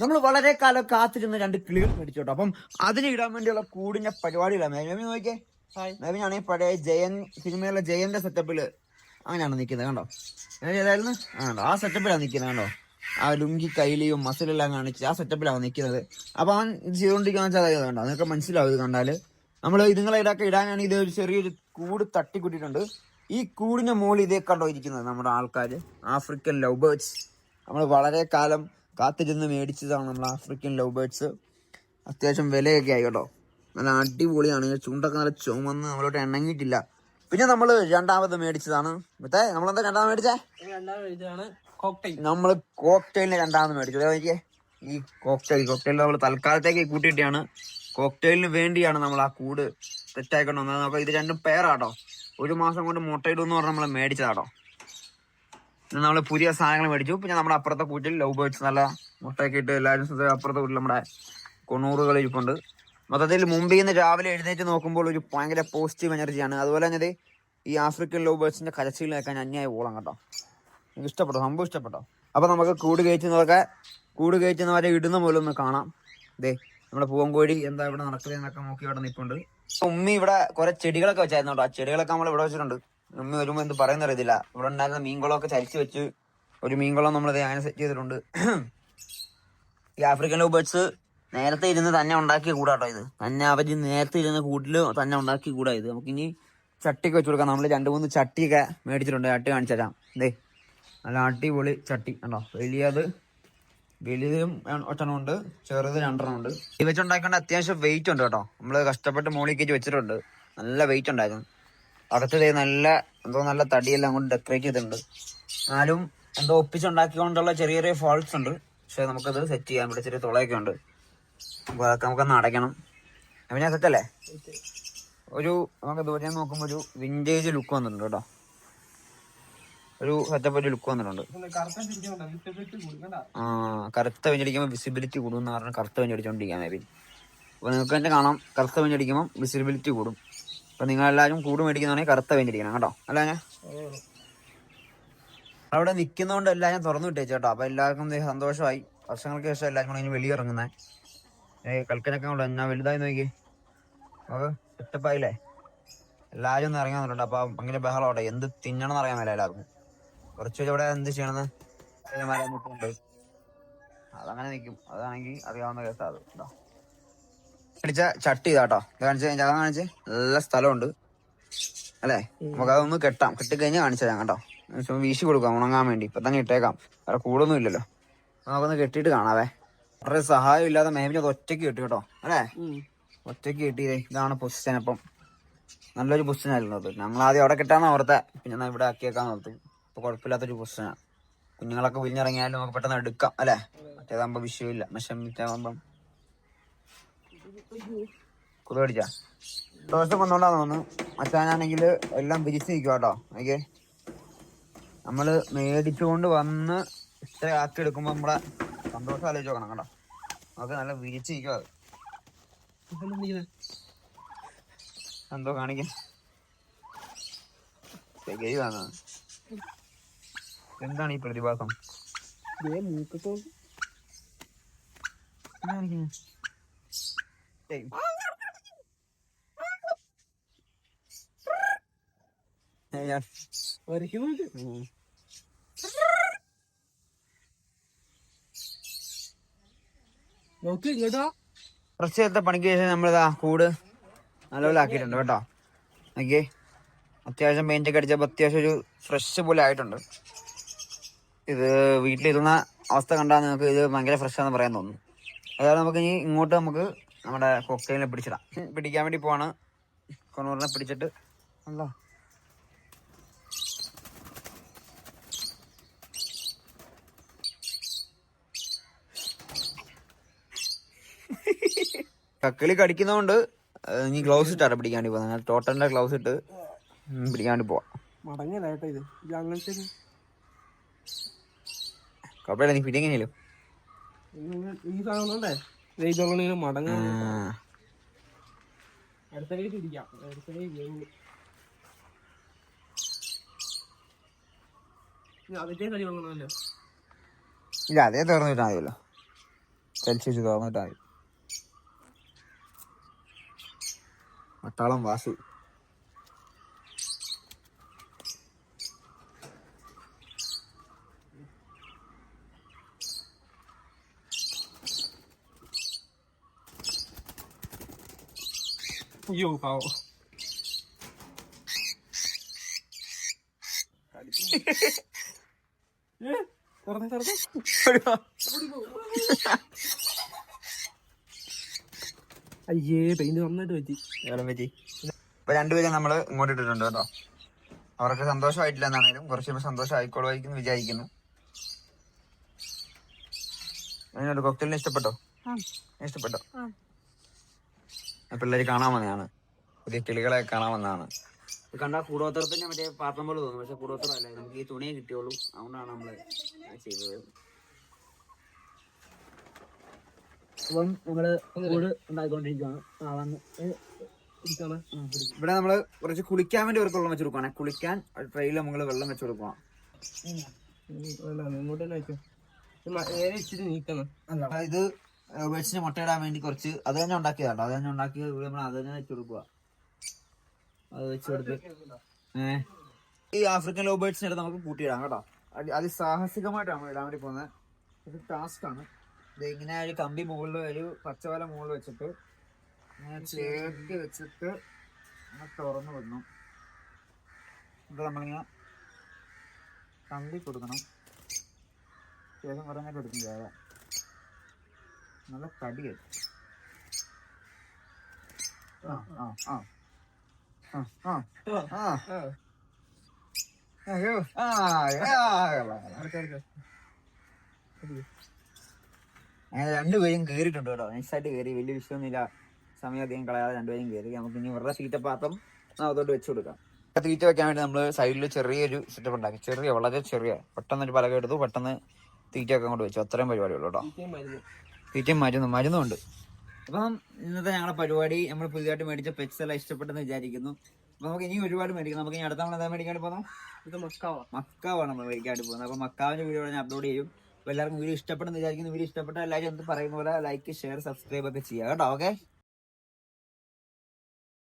നമ്മൾ വളരെ കാലം കാത്തിരുന്ന രണ്ട് കിളികൾ മേടിച്ചോട്ടോ. അപ്പം അതിന് ഇടാൻ വേണ്ടിയുള്ള കൂടിന്റെ പരിപാടികളാണ്. മേബി നോക്കിയേ. മേബി ആണെങ്കിൽ പഴയ ജയൻ സിനിമയിലെ ജയന്റെ സെറ്റപ്പിൽ അങ്ങനെയാണ് നിൽക്കുന്നത് കണ്ടോ? ഏതായിരുന്നു? ആ കണ്ടോ. ആ സെറ്റപ്പിലാണ് നിൽക്കുന്നത് കണ്ടോ? ആ ലുങ്കി കൈലിയും മസിലെല്ലാം കാണിച്ച് ആ സെറ്റപ്പിലാണ് നിൽക്കുന്നത്. അപ്പം അവൻ ചെയ്തുകൊണ്ടിരിക്കുന്ന വെച്ചാൽ അതായത് കണ്ടോ? നിങ്ങൾക്ക് മനസ്സിലാവും ഇത് കണ്ടാൽ. നമ്മൾ ഇതുങ്ങളെ ഇടയ്ക്ക് ഇടാനാണ് ഇത് ഒരു ചെറിയൊരു കൂട് തട്ടിക്കൂട്ടിയിട്ടുണ്ട്. ഈ കൂടിന്റെ മുകളിൽ ഇതേ കണ്ടോ ഇരിക്കുന്നത് നമ്മുടെ ആൾക്കാർ ആഫ്രിക്കൻ ലവ് ബേർഡ്സ് നമ്മൾ വളരെ കാലം കാത്തിരുന്ന് മേടിച്ചതാണ് നമ്മൾ ആഫ്രിക്കൻ ലവ് ബേർഡ്സ് അത്യാവശ്യം വിലയൊക്കെ ആയി കേട്ടോ. നല്ല അടിപൊളിയാണ്. ചുണ്ടൊക്കെ നല്ല ചുമന്ന് നമ്മളോട്ട് എണ്ണങ്ങിയിട്ടില്ല പിന്നെ നമ്മൾ രണ്ടാമത് മേടിച്ചതാണ്. മറ്റേ നമ്മളെന്താ രണ്ടാമത് മേടിച്ചേ? നമ്മൾ കോക്ടെയിലിന് രണ്ടാമത് മേടിച്ചു. അതേ ഈ കോക്ടെയിൽ കോക്ടെയിൽ നമ്മൾ തൽക്കാലത്തേക്ക് കൂട്ടിയിട്ടാണ് കോക്ടെയിലിന് വേണ്ടിയാണ് നമ്മൾ ആ കൂട് സെറ്റായിക്കൊണ്ട് വന്നത്. അപ്പോൾ ഇത് രണ്ടും പേരാട്ടോ ഒരു മാസം കൊണ്ട് മുട്ടയിടും എന്ന് പറഞ്ഞ് നമ്മൾ മേടിച്ചതാട്ടോ നമ്മൾ പുതിയ സാധനങ്ങൾ മേടിച്ചു. പിന്നെ നമ്മുടെ അപ്പുറത്തെ കൂട്ടിൽ ലവ് ബേർഡ്സ് നല്ല മുട്ടയൊക്കെ ഇട്ട് എല്ലാവരും അപ്പുറത്തെ കൂട്ടിൽ നമ്മുടെ കൊണ്ണൂറുകൾ ഇരിപ്പുണ്ട്. മൊത്തത്തിൽ മുമ്പിൽ നിന്ന് രാവിലെ എഴുന്നേറ്റ് നോക്കുമ്പോൾ ഒരു ഭയങ്കര പോസിറ്റീവ് എനർജിയാണ് അതുപോലെ തന്നെ ഈ ആഫ്രിക്കൻ ലവ് ബേർഡ്സിന്റെ കരച്ചിൽ അന്യായ ഓളം കേട്ടോ എനിക്ക് ഇഷ്ടപ്പെട്ടോ? സംഭവം ഇഷ്ടപ്പെട്ടോ? അപ്പോൾ നമുക്ക് കൂട് കയറ്റുന്നതൊക്കെ കൂട് കയറ്റുന്നവരെ ഇടുന്ന പോലെ ഒന്ന് കാണാം. ദേ നമ്മുടെ പൂവൻകോഴി എന്താ ഇവിടെ നടക്കുന്നതെന്നൊക്കെ നോക്കി അവിടെ നിൽപ്പുണ്ട്. ഉമ്മി ഇവിടെ കുറേ ചെടികളൊക്കെ വെച്ചായിരുന്നു? കേട്ടോ ആ ചെടികളൊക്കെ നമ്മൾ ഇവിടെ വെച്ചിട്ടുണ്ട്. ഉമ്മി വരുമ്പോ എന്ത് പറയുന്ന അറിയത്തില്ല. ഇവിടെ ഉണ്ടായിരുന്ന മീൻകുളമൊക്കെ ചരിച്ച് വെച്ച് ഒരു മീൻകുളം നമ്മൾ അങ്ങനെ സെറ്റ് ചെയ്തിട്ടുണ്ട്. ഈ ആഫ്രിക്കൻ ലവ് നേരത്തെ ഇരുന്ന് തന്നെ ഉണ്ടാക്കിയ കൂടാട്ടോ ഇത്. തന്നെ അവർ നേരത്തെ ഇരുന്ന കൂട്ടിൽ തന്നെ ഉണ്ടാക്കിയ കൂടാ ഇത്. നമുക്കിനി ചട്ടിക്ക് വെച്ച് കൊടുക്കാം. നമ്മൾ രണ്ട് മൂന്ന് ചട്ടിയൊക്കെ മേടിച്ചിട്ടുണ്ട്. ചട്ടി കാണിച്ചു തരാം. ദേ നല്ല അടിപൊളി ചട്ടി. കണ്ടോ? വലിയത് വലുതും ഒറ്റണമുണ്ട് ചെറുത് രണ്ടെണ്ണം ഉണ്ട്. ഇത് വെച്ചുണ്ടാക്കേണ്ട അത്യാവശ്യം വെയിറ്റ് ഉണ്ട് കേട്ടോ. നമ്മൾ കഷ്ടപ്പെട്ട് മോളിൽ കയറ്റി വെച്ചിട്ടുണ്ട്. നല്ല വെയിറ്റ് ഉണ്ടായിരുന്നു. അകത്ത് ദേ നല്ല എന്തോ നല്ല തടിയെല്ലാം കൊണ്ട് ഡെക്കറേറ്റ് ചെയ്തിട്ടുണ്ട്. എന്നാലും എന്തോ ഒപ്പിച്ചുണ്ടാക്കിക്കൊണ്ടുള്ള ചെറിയ ചെറിയ ഫോൾട്സ് ഉണ്ട്. പക്ഷെ നമുക്കത് സെറ്റ് ചെയ്യാൻ ഇവിടെ ചെറിയ തുളയൊക്കെ ഉണ്ട്. അപ്പോൾ അതൊക്കെ നമുക്കൊന്ന് അടയ്ക്കണം. പിന്നെ സെറ്റല്ലേ? ഒരു നമുക്ക് ദൂരെ നോക്കുമ്പോൾ ഒരു വിന്റേജ് ലുക്ക് വന്നിട്ടുണ്ട് കേട്ടോ. ഒരു സെറ്റപ്പ് ഒരു ലുക്ക് വന്നിട്ടുണ്ട്. ആ കറുത്ത വെഞ്ചടിക്കുമ്പോൾ വിസിബിലിറ്റി കൂടും എന്ന് പറഞ്ഞാൽ കറുത്ത വെഞ്ചടിച്ചോണ്ടിരിക്കാൻ മേബി അപ്പോൾ നിങ്ങൾക്ക് തന്നെ കാണാം കറുത്ത വെഞ്ചടിക്കുമ്പോൾ വിസിബിലിറ്റി കൂടും. അപ്പോൾ നിങ്ങളെല്ലാവരും കൂട് മേടിക്കുന്നതാണെങ്കിൽ കറുത്ത വേണ്ടിയിരിക്കണം കേട്ടോ. അല്ല ഞാൻ അവിടെ നിൽക്കുന്നതുകൊണ്ട് ഞാൻ തുറന്നു വിട്ടേച്ചു കേട്ടോ. അപ്പോൾ എല്ലാവർക്കും സന്തോഷമായി. വർഷങ്ങൾക്ക് ശേഷം എല്ലാവരും കൂടെ ഇനി വെളിയിറങ്ങുന്നത് ഏ കൽക്കനൊക്കെ കൊണ്ട് എന്നാ വലുതായി നോക്കി അപ്പോൾ സെറ്റപ്പായില്ലേ? എല്ലാവരും ഒന്ന് ഇറങ്ങാൻ വന്നിട്ടുണ്ട്. അപ്പോൾ ഭയങ്കര ബഹളോട്ടെ എന്ത് തിന്നണം എന്ന് അറിയാൻ മേല എല്ലാവർക്കും. കുറച്ച് ഇവിടെ എന്ത് ചെയ്യണമെന്ന് അതങ്ങനെ നിൽക്കും അതാണെങ്കിൽ അറിയാവുന്ന കേസാ അത്. കേട്ടോ അടിച്ച ചട്ടി ഇതാട്ടോ. ഇത് കാണിച്ചു കഴിഞ്ഞാൽ കാണിച്ച്. നല്ല സ്ഥലമുണ്ട്. അല്ലേ? നമുക്ക് അതൊന്ന് കെട്ടാം. കെട്ടിക്കഴിഞ്ഞാൽ കാണിച്ചു തരാം കേട്ടോ. വീശി കൊടുക്കാം ഉണങ്ങാൻ വേണ്ടി. ഇപ്പൊ തന്നെ ഇട്ടേക്കാം. വേറെ കൂടൊന്നും ഇല്ലല്ലോ. നമുക്കൊന്ന് കെട്ടിയിട്ട് കാണാവേ. വളരെ സഹായം ഇല്ലാതെ മേമിന് അത് ഒറ്റയ്ക്ക് കിട്ടി കേട്ടോ. അല്ലേ? ഒറ്റയ്ക്ക് കിട്ടിയതേ ഇതാണ് പൊസിഷൻ അപ്പം നല്ലൊരു പൊസിഷൻ ആയിരുന്നു അത് ഞങ്ങൾ ആദ്യം അവിടെ കിട്ടാന്ന് ഓർത്തെ പിന്നെ ഞാൻ ഇവിടെ ആക്കിയേക്കാൻ ഓർത്തു ഇപ്പൊ കുഴപ്പമില്ലാത്തൊരു പൊസിഷനാണ് കുഞ്ഞുങ്ങളൊക്കെ വിരിഞ്ഞിറങ്ങിയാലും നമുക്ക് പെട്ടെന്ന് എടുക്കാം. അല്ലേ? മറ്റേതാകുമ്പോ വിഷയമില്ല. വിഷമിറ്റാകുമ്പം കുതു അടിച്ചാ ദിവസം വന്നോണ്ടാന്ന് തോന്നുന്നു. മച്ചാനാണെങ്കിൽ എല്ലാം വിരിച്ച് നിൽക്കുക കേട്ടോ ഓക്കെ. നമ്മൾ മേടിച്ചുകൊണ്ട് വന്ന് ഇത്ര ആക്കി എടുക്കുമ്പോൾ നമ്മളെ സന്തോഷം ആലോചിച്ച് നോക്കണം കേട്ടോ. നമുക്ക് നല്ല വിരിച്ച് നിൽക്കുക അത്. എന്തോ കാണിക്കാം തികയുവാണ് എന്താണ് ഈ പ്രതിഭാസം? മൂക്കത്തോ എന്താ കാണിക്കുന്നെ? ഏയ്. ഏയ് ഞാൻ- വരയ്ക്കുന്നുണ്ട് ഉം. നോക്ക് കേട്ടോ കുറച്ച് നേരത്തെ പണിക്ക് ശേഷം നമ്മളിതാ കൂട് നല്ലപോലെ ആക്കിയിട്ടുണ്ട് കേട്ടോ. നോക്കിയേ അത്യാവശ്യം പെയിന്റ് ഒക്കെ അടിച്ചപ്പോൾ അത്യാവശ്യം ഒരു ഫ്രഷ് പോലെ ആയിട്ടുണ്ട്. ഇത് വീട്ടിലിരുന്ന അവസ്ഥ കണ്ടാൽ നിങ്ങൾക്ക് ഇത് ഭയങ്കര ഫ്രഷ് ആണെന്ന് പറയാൻ തോന്നുന്നു. അതായത് നമുക്ക് ഇനി ഇങ്ങോട്ട് നമുക്ക് നമ്മുടെ കൊക്കൈനെ പിടിച്ചിടാം. പിടിക്കാൻ വേണ്ടി പോവാണ്. കൊണൂറിനെ പിടിച്ചിട്ട്. അല്ല കക്കിളി കടിക്കുന്നതുകൊണ്ട് നീ ഗ്ലൗസ് ഇട്ടാണ് പിടിക്കാൻ വേണ്ടി പോകുന്നത്. ടോട്ടലിന്റെ ഗ്ലൗസ് ഇട്ട് പിടിക്കാൻ വേണ്ടി പോവാം. മടങ്ങല ഇത്. കുഴപ്പമില്ല നീ പിടിയെങ്ങനെയല്ലോ ഈ സാധനം ഇതുള്ള മടങ്ങ അടുത്ത കൈ തിരിക്കാം അടുത്ത കൈ വേവ്. അതിന്റെ കളി കൊള്ളണമല്ലോ ഇല്ല അതേ തുറന്നു വിട്ടാൽ മതിയല്ലോ സെൽഷ്യസ് മതി പട്ടാളം വാസു. അയ്യോ പാവം തുറന്നേ, തുറന്നേ. അയ്യേ പെയിന്റ് നന്നായിട്ട് പറ്റി. എവിടെ പറ്റി. ഇപ്പൊ രണ്ടുപേരും നമ്മൾ ഇങ്ങോട്ട് ഇട്ടിട്ടുണ്ട് കേട്ടോ. അവർക്ക് സന്തോഷമായിട്ടില്ല എന്നാണേലും കുറച്ച് സന്തോഷം ആയിക്കോളുമായിരിക്കും വിചാരിക്കുന്നു. എങ്ങനെയുണ്ട് കോക്ടെയിലിനെ ഇഷ്ടപ്പെട്ടോ? ഇഷ്ടപ്പെട്ടോ? പിള്ളേര് കാണാൻ വന്നതാണ്. പുതിയ കിളികളെ കാണാൻ വന്നതാണ്. ഇത് കണ്ടാ കൂടോത്രത്തിന്റെ മറ്റേ പാത്രം പോലെ തോന്നും. പക്ഷെ കൂടോത്രം അല്ല നമുക്ക് ഈ തുണിയെ കിട്ടിയുള്ളൂ. അതുകൊണ്ടാണ് നമ്മൾ അത് ചെയ്തത്. അപ്പം നമ്മൾ കൂട് ഉണ്ടാക്കിക്കൊണ്ടിരിക്കുകയാണ്. ഇവിടെ നമ്മൾ കുറച്ച് കുളിക്കാൻ വേണ്ടി അവർക്ക് വെള്ളം വെച്ച് കൊടുക്കുവാണ്. കുളിക്കാൻ ട്രെയിൽ നമ്മൾ വെള്ളം വെച്ച് കൊടുക്കുക ഇത് വെച്ചിന് മുട്ടയിടാൻ വേണ്ടി കുറച്ച് അത് തന്നെ ഉണ്ടാക്കിയതാണ് അത് തന്നെ ഉണ്ടാക്കി നമ്മൾ അത് തന്നെ വെച്ച് കൊടുക്കുക അത് വെച്ച് കൊടുത്ത്. ഏഹ് ഈ ആഫ്രിക്കൻ ലോ എടുത്ത് നമുക്ക് കൂട്ടിയിടാം കേട്ടോ. അത് അതിസാഹസികമായിട്ടാണ് നമ്മൾ ഇടാൻ വേണ്ടി പോകുന്നത്. ഇത് ടാസ്ക് ആണ്. ഇത് ഇങ്ങനെ ഒരു കമ്പി മുകളിൽ ഒരു പച്ചവല മുകളിൽ വെച്ചിട്ട് ഇങ്ങനെ ചേർത്ത് വെച്ചിട്ട് തുറന്നു വിടണം. ഇത് നമ്മളിങ്ങനെ കമ്പി കൊടുക്കണം. ശേഷം കുറഞ്ഞ കൊടുക്കും നല്ല തടി ആ. അങ്ങനെ രണ്ടുപേരും കയറിയിട്ടുണ്ട് കേട്ടോ. നൈസായിട്ട് കയറി വലിയ വിഷയമൊന്നുമില്ല. സമയം അധികം കളയാതെ രണ്ടുപേരും കയറി നമുക്ക് ഇനി വെറുതെ തീറ്റപ്പാത്രം അതോട്ട് വെച്ച് കൊടുക്കാം. തീറ്റ വെക്കാൻ വേണ്ടി നമ്മൾ സൈഡിൽ ചെറിയൊരു സെറ്റപ്പ് ഉണ്ടാക്കി. ചെറിയ വളരെ ചെറിയ. പെട്ടെന്ന് ഒരു പലക എടുത്തു പെട്ടെന്ന് തീറ്റ ഒക്കെ അങ്ങോട്ട് വെച്ചു. അത്രയും പരിപാടിയുള്ളൂ കേട്ടോ. തീറ്റയും മരുന്നും മരുന്നുണ്ട്. അപ്പം ഇന്നത്തെ ഞങ്ങളുടെ പരിപാടി നമ്മൾ പുതിയതായിട്ട് മേടിച്ച പെറ്റ്സ് എല്ലാം ഇഷ്ടപ്പെട്ടെന്ന് വിചാരിക്കുന്നു. അപ്പൊ നമുക്ക് ഇനി ഒരുപാട് മേടിക്കണം. നമുക്ക് ഇനി അടുത്ത നമ്മൾ എന്താ മേടിക്കാൻ പോകുന്നത്? ഇത് മക്കാവ. മക്കാവാണ് നമ്മൾ മേടിക്കാൻ പോകുന്നത്. അപ്പോൾ മക്കാവിന്റെ വീഡിയോ ഞാൻ അപ്ലോഡ് ചെയ്യും. അപ്പോൾ എല്ലാവർക്കും വീഡിയോ ഇഷ്ടപ്പെടുന്ന വിചാരിക്കുന്നു. വീഡിയോ ഇഷ്ടപ്പെട്ട എല്ലാവരും എന്ത് പറയുന്ന പോലെ ലൈക്ക് ഷെയർ സബ്സ്ക്രൈബ് ഒക്കെ ചെയ്യുക. കേട്ടോ ഓക്കെ